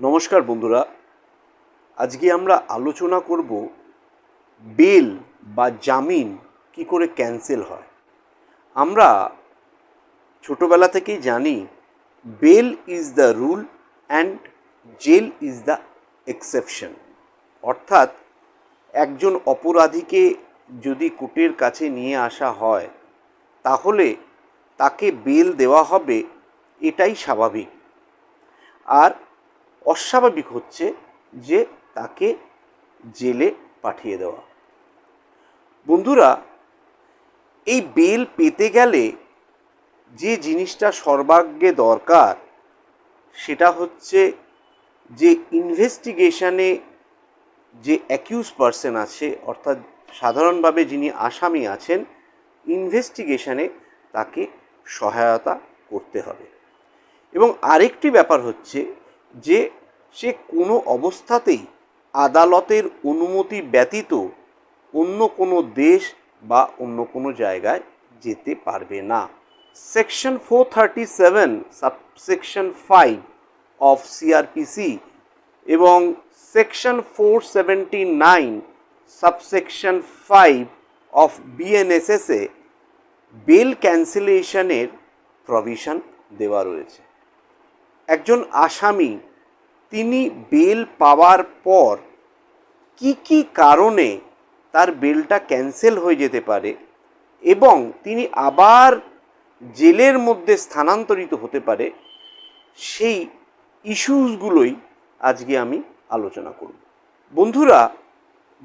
নমস্কার বন্ধুরা। আজকে আমরা আলোচনা করব বেল বা জামিন কি করে ক্যান্সেল হয়। আমরা ছোটবেলা থেকেই জানি, bail is the rule and jail is the exception. অর্থাৎ একজন অপরাধীকে যদি কোর্টের কাছে নিয়ে আসা হয়, তাহলে তাকে বেল দেওয়া হবে, এটাই স্বাভাবিক। আর অস্বাভাবিক হচ্ছে যে তাকে জেলে পাঠিয়ে দেওয়া। বন্ধুরা, এই বেল পেতে গেলে যে জিনিসটা সর্বাগ্যে দরকার সেটা হচ্ছে যে ইনভেস্টিগেশনে যে অ্যাকিউজ পারসন আছে, অর্থাৎ সাধারণভাবে যিনি আসামি আছেন, ইনভেস্টিগেশনে তাকে সহায়তা করতে হবে। এবং আরেকটি ব্যাপার হচ্ছে যে সে কোনো অবস্থাতেই আদালতের অনুমতি ব্যতীত অন্য কোনো দেশ বা অন্য কোনো জায়গায় যেতে পারবে না। Section four thirty seven, subsection five of CrPC এবং section four seventy nine, subsection five of বিএনএসএসে bail ক্যান্সেলেশনের প্রভিশন দেওয়া রয়েছে। একজন আসামি, তিনি বেল পাওয়ার পর কি কি কারণে তার বেলটা ক্যান্সেল হয়ে যেতে পারে এবং তিনি আবার জেলের মধ্যে স্থানান্তরিত হতে পারে, সেই ইস্যুসগুলোই আজকে আমি আলোচনা করব। বন্ধুরা,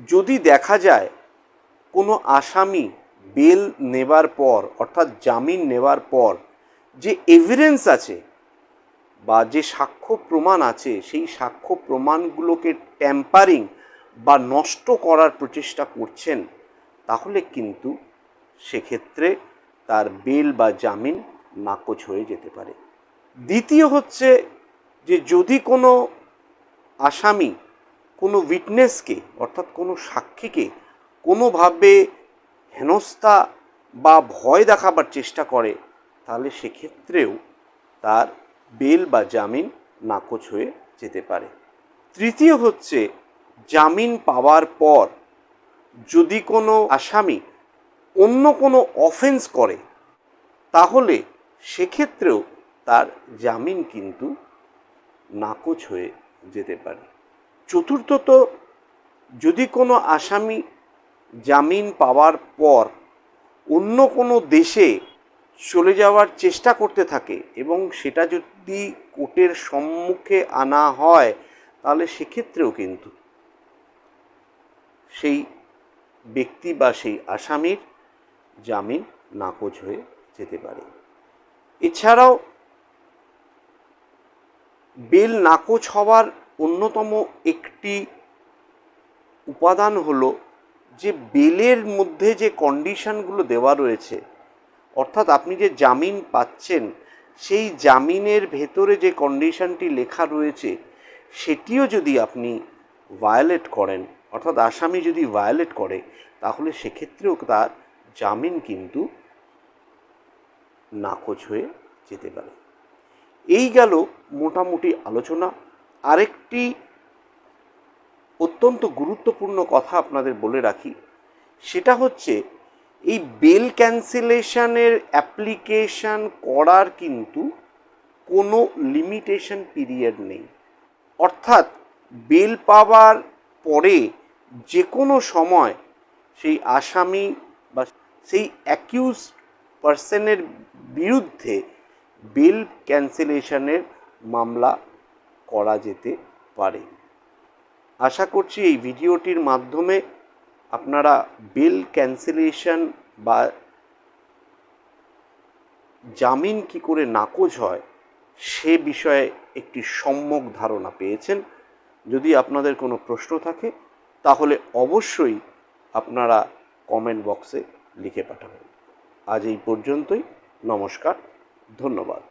যদি দেখা যায় কোনো আসামি বেল নেবার পর, অর্থাৎ জামিন নেবার পর যে এভিডেন্স আছে বা যে সাক্ষ্য প্রমাণ আছে, সেই সাক্ষ্য প্রমাণগুলোকে ট্যাম্পারিং বা নষ্ট করার প্রচেষ্টা করছেন, তাহলে কিন্তু সেক্ষেত্রে তার বেল বা জামিন নাকচ হয়ে যেতে পারে। দ্বিতীয় হচ্ছে যে যদি কোনো আসামি কোনো উইটনেসকে অর্থাৎ কোনো সাক্ষীকে কোনোভাবে হেনস্থা বা ভয় দেখাবার চেষ্টা করে, তাহলে সেক্ষেত্রেও তার বেল বা জামিন নাকচ হয়ে যেতে পারে। তৃতীয় হচ্ছে, জামিন পাওয়ার পর যদি কোনো আসামি অন্য কোনো অফেন্স করে, তাহলে সেক্ষেত্রেও তার জামিন কিন্তু নাকচ হয়ে যেতে পারে। চতুর্থত, যদি কোনো আসামি জামিন পাওয়ার পর অন্য কোনো দেশে চলে যাওয়ার চেষ্টা করতে থাকে এবং সেটা যদি কোর্টের সম্মুখে আনা হয়, তাহলে সেক্ষেত্রেও কিন্তু সেই ব্যক্তি বা সেই আসামির জামিন নাকচ হয়ে যেতে পারে। এছাড়াও বেল নাকচ হওয়ার অন্যতম একটি উপাদান হলো যে, বেলের মধ্যে যে কন্ডিশনগুলো দেওয়া রয়েছে অর্থাৎ আপনি যে জামিন পাচ্ছেন, সেই জামিনের ভেতরে যে কন্ডিশনটি লেখা রয়েছে, সেটিও যদি আপনি ভায়োলেট করেন, অর্থাৎ আসামি যদি ভায়োলেট করে, তাহলে সেক্ষেত্রেও তার জামিন কিন্তু নাকচ হয়ে যেতে পারে। এই গেল মোটামুটি আলোচনা। আরেকটি অত্যন্ত গুরুত্বপূর্ণ কথা আপনাদের বলে রাখি, সেটা হচ্ছে এই বেল ক্যান্সেলেশনের অ্যাপ্লিকেশান করার কিন্তু কোনো লিমিটেশন পিরিয়ড নেই। অর্থাৎ বেল পাওয়ার পরে যে কোনো সময় সেই আসামি বা সেই অ্যাকিউজ পার্সনের বিরুদ্ধে বেল ক্যান্সেলেশনের মামলা করা যেতে পারে। আশা করছি এই ভিডিওটির মাধ্যমে আপনারা বিল ক্যান্সেলেশন বা জামিন কি করে নাকচ হয়, সে বিষয়ে একটি সম্যক ধারণা পেয়েছেন। যদি আপনাদের কোনো প্রশ্ন থাকে, তাহলে অবশ্যই আপনারা কমেন্ট বক্সে লিখে পাঠাবেন। আজ এই পর্যন্তই, নমস্কার, ধন্যবাদ।